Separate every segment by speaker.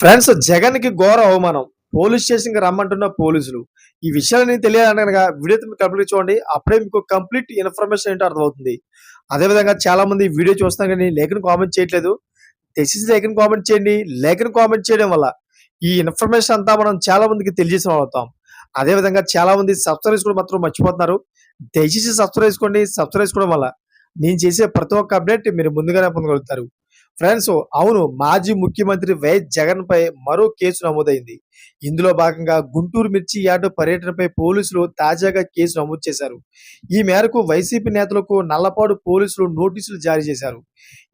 Speaker 1: Friends జగన్కి ఘోర అవమానం. పోలీస్ స్టేషన్కి రమ్మంటున్న పోలీసులు. ఈ విషయాలని తెలియాలనగా వీడియో కంప్లీట్ చూడండి. అప్పుడే మీకు కంప్లీట్ ఇన్ఫర్మేషన్ ఏంటో అర్థమవుతుంది. అదేవిధంగా చాలా మంది వీడియో చూస్తాం కానీ లేఖను కామెంట్ చేయట్లేదు. తెచ్చేసి లేఖను కామెంట్ చేయండి. లేఖను కామెంట్ చేయడం వల్ల ఈ ఇన్ఫర్మేషన్ అంతా మనం చాలా మందికి తెలియజేసిన అవుతాం అదేవిధంగా చాలా మంది సబ్స్క్రైబ్ చేసుకోవడం మాత్రం మర్చిపోతున్నారు. దయచేసి సబ్స్క్రైబ్ చేసుకోండి. సబ్స్క్రైబ్ చేసుకోవడం వల్ల నేను చేసే ప్రతి ఒక్క అప్డేట్ మీరు ముందుగానే పొందగలుగుతారు. ఫ్రెండ్స్ అవును మాజీ ముఖ్యమంత్రి వైఎస్ జగన్ పై మరో కేసు నమోదైంది. ఇందులో భాగంగా గుంటూరు మిర్చి యార్డు పర్యటనపై పోలీసులు తాజాగా కేసు నమోదు చేశారు. ఈ మేరకు వైసీపీ నేతలకు నల్లపాడు పోలీసులు నోటీసులు జారీ చేశారు.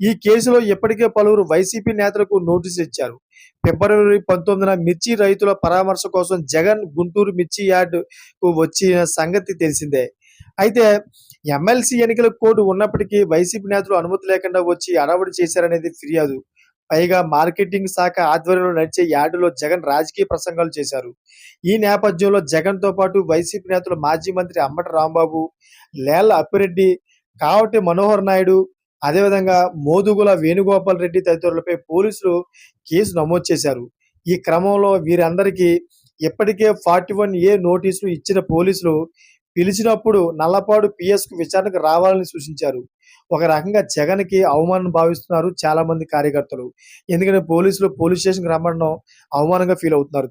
Speaker 1: ఈ కేసులో ఇప్పటికే పలువురు వైసీపీ నేతలకు నోటీసులు ఇచ్చారు. ఫిబ్రవరి పంతొమ్మిదిన మిర్చి రైతుల పరామర్శ కోసం జగన్ గుంటూరు మిర్చి యార్డుకు వచ్చిన సంగతి తెలిసిందే. అయితే ఎమ్మెల్సీ ఎన్నికల కోడ్ ఉన్నప్పటికీ వైసీపీ నేతలు అనుమతి లేకుండా వచ్చి అడవడి చేశారనేది ఫిర్యాదు. పైగా మార్కెటింగ్ శాఖ ఆధ్వర్యంలో నడిచే యార్డులో జగన్ రాజకీయ ప్రసంగాలు చేశారు. ఈ నేపథ్యంలో జగన్తో పాటు వైసీపీ నేతలు మాజీ మంత్రి అమ్మటి రాంబాబు లేళ్ళ అప్పిరెడ్డి కావటి మనోహర్ నాయుడు అదేవిధంగా మోదుగుల వేణుగోపాల్ రెడ్డి తదితరులపై పోలీసులు కేసు నమోదు చేశారు. ఈ క్రమంలో వీరందరికీ ఇప్పటికే ఫార్టీ వన్ ఏ నోటీసులు ఇచ్చిన పోలీసులు పిలిచినప్పుడు నల్లపాడు పిఎస్కు విచారణకు రావాలని సూచించారు. ఒక రకంగా జగన్కి అవమానం భావిస్తున్నారు చాలా మంది కార్యకర్తలు. ఎందుకంటే పోలీసులు పోలీస్ స్టేషన్కి రమ్మడం అవమానంగా ఫీల్ అవుతున్నారు.